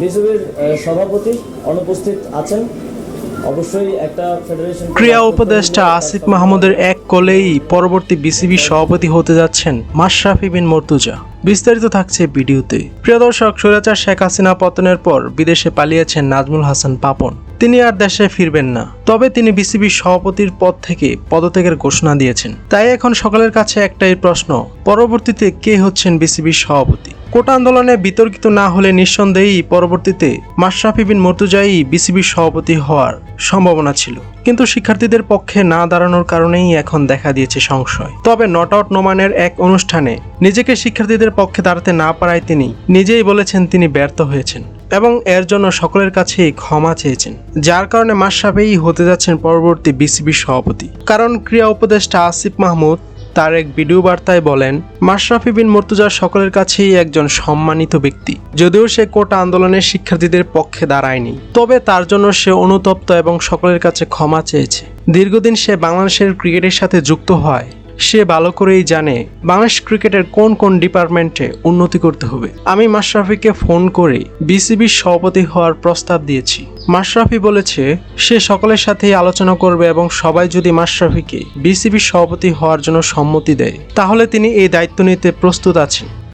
বিসিবির সভাপতি অনুপস্থিত আছেন। অবশ্যই একটা ফেডারেশন ক্রীড়া উপদেষ্টা আসিফ মাহমুদের এক কোলেই পরবর্তী বিসিবি সভাপতি হতে যাচ্ছেন মাশরাফি বিন মর্তুজা। বিস্তারিত থাকছে ভিডিওতে। প্রিয় দর্শক স্বৈরাচার শেখ হাসিনা পতনের পর বিদেশে পালিয়েছেন নাজমুল হাসান পাপন। তিনি আর দেশে ফিরবেন না। তবে তিনি বিসিবি সভাপতির পদ থেকে পদত্যাগের ঘোষণা দিয়েছেন। তাই এখন সকলের কাছে একটাই প্রশ্ন পরবর্তীতে কে হচ্ছেন বিসিবির সভাপতি? কোটা আন্দোলনে বিতর্কিত না হলে নিঃসন্দেহেই পরবর্তীতে মাশরাফি বিন মর্তুজাই বিসিবির সভাপতি হওয়ার সম্ভাবনা ছিল। কিন্তু শিক্ষার্থীদের পক্ষে না দাঁড়ানোর কারণেই এখন দেখা দিয়েছে সংশয়। তবে নট আউট নোমানের এক অনুষ্ঠানে নিজেকে শিক্ষার্থীদের পক্ষে দাঁড়াতে না পারায় তিনি নিজেই বলেছেন তিনি ব্যর্থ হয়েছেন এবং এর জন্য সকলের কাছেই ক্ষমা চেয়েছেন। যার কারণে মাশরাফিই হতে যাচ্ছেন পরবর্তী বিসিবির সভাপতি। কারণ ক্রীড়া উপদেষ্টা আসিফ মাহমুদ তার এক ভিডিও বার্তায় বলেন, মাশরাফি বিন মর্তুজা সকলের কাছেই একজন সম্মানিত ব্যক্তি। যদিও সে কোটা আন্দোলনের শিক্ষার্থীদের পক্ষে দাঁড়ায়নি, তবে তার জন্য সে অনুতপ্ত এবং সকলের কাছে ক্ষমা চেয়েছে। দীর্ঘদিন সে বাংলাদেশের ক্রিকেটের সাথে যুক্ত হয়। সে ভালো করেই জানে বাংলাদেশ ক্রিকেটের কোন কোন ডিপার্টমেন্টে উন্নতি করতে হবে। আমি মাশরাফিকে ফোন করে বিসিবির সভাপতি হওয়ার প্রস্তাব দিয়েছি। মাশরাফি বলেছে, সে সকলের সাথেই আলোচনা করবে এবং সবাই যদি মাশরাফিকে বিসিবির সভাপতি হওয়ার জন্য সম্মতি দেয়, তাহলে তিনি এই দায়িত্ব নিতে প্রস্তুত আছেন।